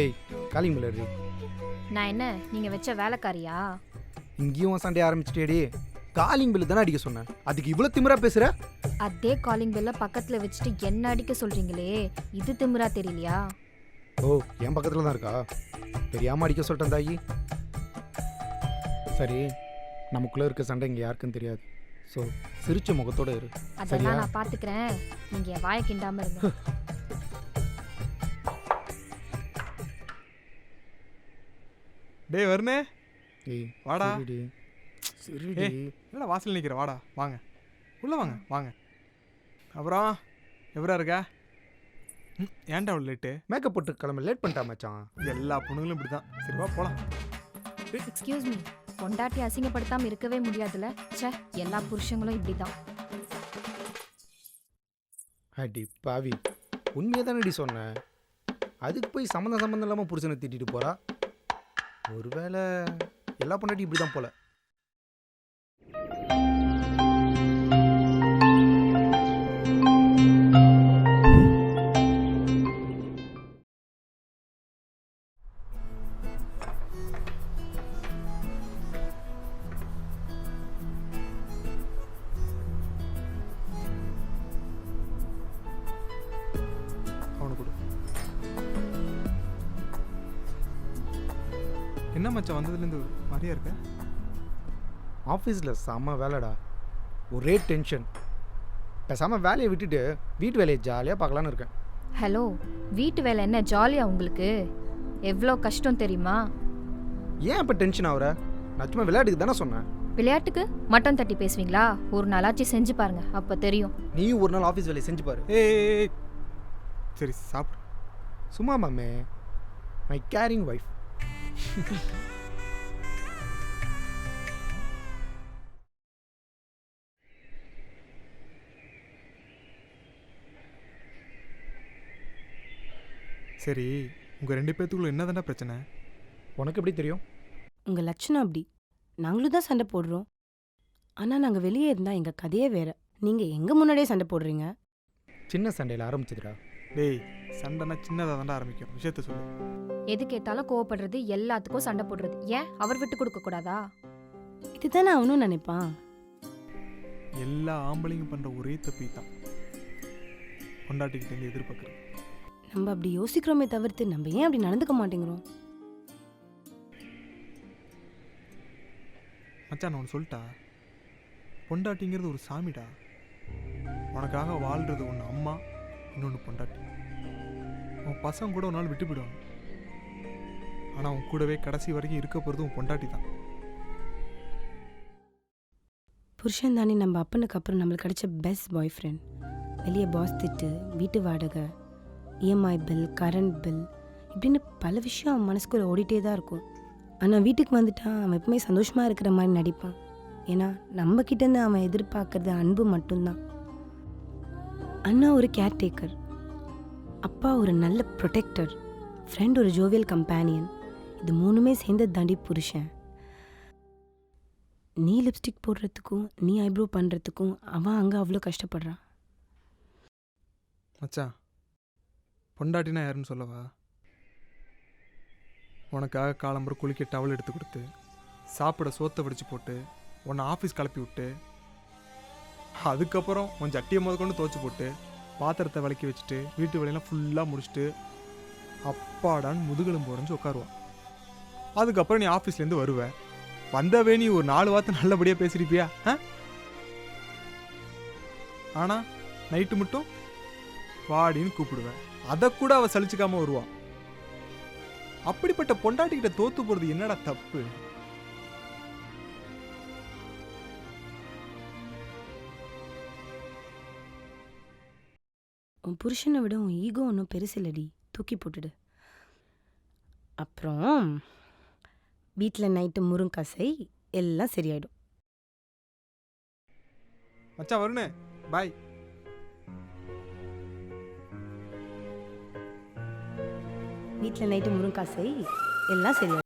ஏய் காலிங் பிள்ளை நான் என்ன நீங்க வச்ச வேலைக்காரியா? இங்கேயும் சண்டே ஆரம்பிச்சிட்டேடி. காலிங் பில்லு தானே அடிக்க சொன்னேன். அதுக்கு இவ்வளோ திமிரா பேசுற? அதே காலிங் பெல்ல பக்கத்துல வச்சுட்டு என்ன அடிக்க சொல்றீங்களே? இது திமிரா தெரியலையா? ஓ என் பக்கத்தில் தான் இருக்கா? தெரியாம அடிக்க சொல்லிட்டேன் தாயி. சரி நமக்குள்ள இருக்க சண்டை இங்கே யாருக்கும் தெரியாது. ஸோ சிரிச்ச முகத்தோட இரு? அதெல்லாம் நான் பாத்துக்கிறேன். நீங்க என் வாயை கிண்டாம இருங்க. டேய் வருணே. ஏய் வாடா. சரிடி. சரிடி. ஏய். என்னடா வாசல் நிற்கிற வாடா வாங்க. உள்ளே வாங்க வாங்க. அப்புறம் எப்படா இருக்கா? ம், ஏன்டா அவ்வளோ லேட்டு மேக்கப் போட்டு கிளம்ப லேட் பண்ணிட்டா மச்சான். எல்லா பொண்ணுங்களும் இப்படி தான் சரி வா போகலாம் எக்ஸ்கியூஸ் மீ பொண்டாட்டி அசிங்கப்படுத்தாம இருக்கவே முடியாதுல ச்சே எல்லா புருஷங்களும் இப்படிதான். அடி பாவி உண்மையை தானடி சொன்னேன் அதுக்கு போய் சம்மந்தம் சம்மந்தம் இல்லாமல் புருஷனை திட்டிட்டு போறா? ஒருவேளை எல்லா பொண்டாட்டி இப்படி தான் போல. என்ன மச்சான் வந்ததுலேருந்து மாதிரியா இருக்க? ஆஃபீஸில் செம்ம வேலைடா. ஒரே டென்ஷன். பேசாமல் வேலையை விட்டுட்டு வீட்டு வேலையை ஜாலியாக பார்க்கலான்னு இருக்கேன். ஹலோ வீட்டு வேலை என்ன ஜாலியா உங்களுக்கு? எவ்வளோ கஷ்டம் தெரியுமா? ஏன் இப்போ டென்ஷன் ஆகுற நான் சும்மா விளையாட்டுக்கு தானே சொன்னேன். விளையாட்டுக்கு? மட்டன் தட்டி பேசுவீங்களா? ஒரு நாளாச்சு செஞ்சு பாருங்க அப்ப தெரியும். நீயும் ஒரு நாள் ஆஃபீஸ் வேலையை செஞ்சு பாரு. ஏய் சரி சாப்பிடு. சும்மா மாமே. மை கேரிங் ஒய்ஃப் சரி உங்கள் ரெண்டு பேத்துக்குள்ள என்ன பிரச்சனை? உனக்கு எப்படி தெரியும்? உங்கள் லட்சணம் அப்படி. நாங்களும் தான் சண்டை போடுறோம். ஆனால் நாங்கள் வெளியே இருந்தால் எங்கள் கதையே வேற. நீங்கள் எங்கள் முன்னாடியே சண்டை போடுறீங்க? சின்ன சண்டையில் ஆரம்பிச்சதுடா. டேய் சண்டைனா சின்னதாக தாண்டா ஆரம்பிக்கும். விஷயத்த சொல்லு. எதுக்கு ஏத்தாலும் கோவப்படுறது எல்லாத்துக்கும் சண்டை போடுறது. ஏன்? அவர் விட்டு கொடுக்க கூடாதா? இதுதானே அவனும் நினைப்பான். எல்லா ஆம்பளைங்க பண்ணுற ஒரே தப்பி தான் பொண்டாட்டிக்கிட்டேருந்து எதிர்பார்க்குறது. நம்ம அப்படி யோசிக்கிறோமே தவிர்த்து நம்ம ஏன் அப்படி நடந்துக்க மாட்டேங்கிறோம்? மச்சான் நான் ஒன்று சொல்லிட்டா பொண்டாட்டிங்கிறது ஒரு சாமிடா. உனக்காக வாழ்கிறது ஒன்று அம்மா இன்னொன்று பொண்டாட்டி. உன் பசங்க கூட ஒரு நாள் விட்டு போயிடுவாங்க. ஆனால் உன் கூடவே கடைசி வரைக்கும் இருக்க போகிறது உன் பொண்டாட்டி தான். புருஷன் தானே நம்ம அப்பனுக்கு அப்புறம் நம்மளுக்கு கிடைச்ச பெஸ்ட் பாய் ஃப்ரெண்ட் வெளியே பாஸ் திட்டு வீட்டு வாடகை இஎம்ஐ பில் கரண்ட் பில் இப்படின்னு பல விஷயம் அவன் மனசுக்குள்ளே ஓடிட்டே தான் இருக்கும். ஆனால் வீட்டுக்கு வந்துட்டான் அவன் எப்பவுமே சந்தோஷமாக இருக்கிற மாதிரி நடிப்பான். ஏன்னா நம்ம கிட்டேருந்து அவன் எதிர்பார்க்குறது அன்பு மட்டும்தான். அண்ணா ஒரு கேர்டேக்கர் அப்பா ஒரு நல்ல ப்ரொடெக்டர் ஃப்ரெண்ட் ஒரு ஜோவியல் கம்பேனியன் இது மூணுமே சேர்ந்து தாண்டி புருஷன். நீ லிப்ஸ்டிக் போடுறதுக்கும் நீ ஐப்ரோ பண்ணுறதுக்கும் அவன் அங்கே அவ்வளோ கஷ்டப்படுறான். மச்சான் பொண்டாட்டினா யாருன்னு சொல்லவா? உனக்காக காலம்பரம் குளிக்க டவல் எடுத்து கொடுத்து சாப்பிட சோத்தை வடித்து போட்டு உன்னை ஆஃபீஸ் கிளப்பி விட்டு அதுக்கப்புறம் கொஞ்சம் சட்டியை முத கொண்டு துவச்சி போட்டு பாத்திரத்தை விளக்கி வச்சுட்டு வீட்டு வேலையெல்லாம் ஃபுல்லாக முடிச்சுட்டு அப்பாடான்னு முதுகெலும்பு உடஞ்சி உட்காருவான். அதுக்கப்புறம் நீ ஆஃபீஸ்லேருந்து வருவ. வந்தவே நீ ஒரு நாலு வார்த்தை நல்லபடியாக பேசியிருப்பியா ஆ? ஆனால் நைட்டு மட்டும் வாடின்னு கூப்பிடுவேன். அதை கூட அவள் சலிச்சுக்காமல் வருவான். அப்படிப்பட்ட பொண்டாட்டிக்கிட்ட தோத்து போகிறது என்னடா தப்பு? உன் புருஷனை விட உன் ஈகோ ஒன்றும் பெருசில்லடி. தூக்கி போட்டுடு. அப்புறம் வீட்டில் நைட்டு முருங்கசை எல்லாம் சரியாயிடும். மச்சான் வருணே. பாய். வீட்டில் நைட்டு முருங்கக்காசை எல்லாம் சரியாயிடும்.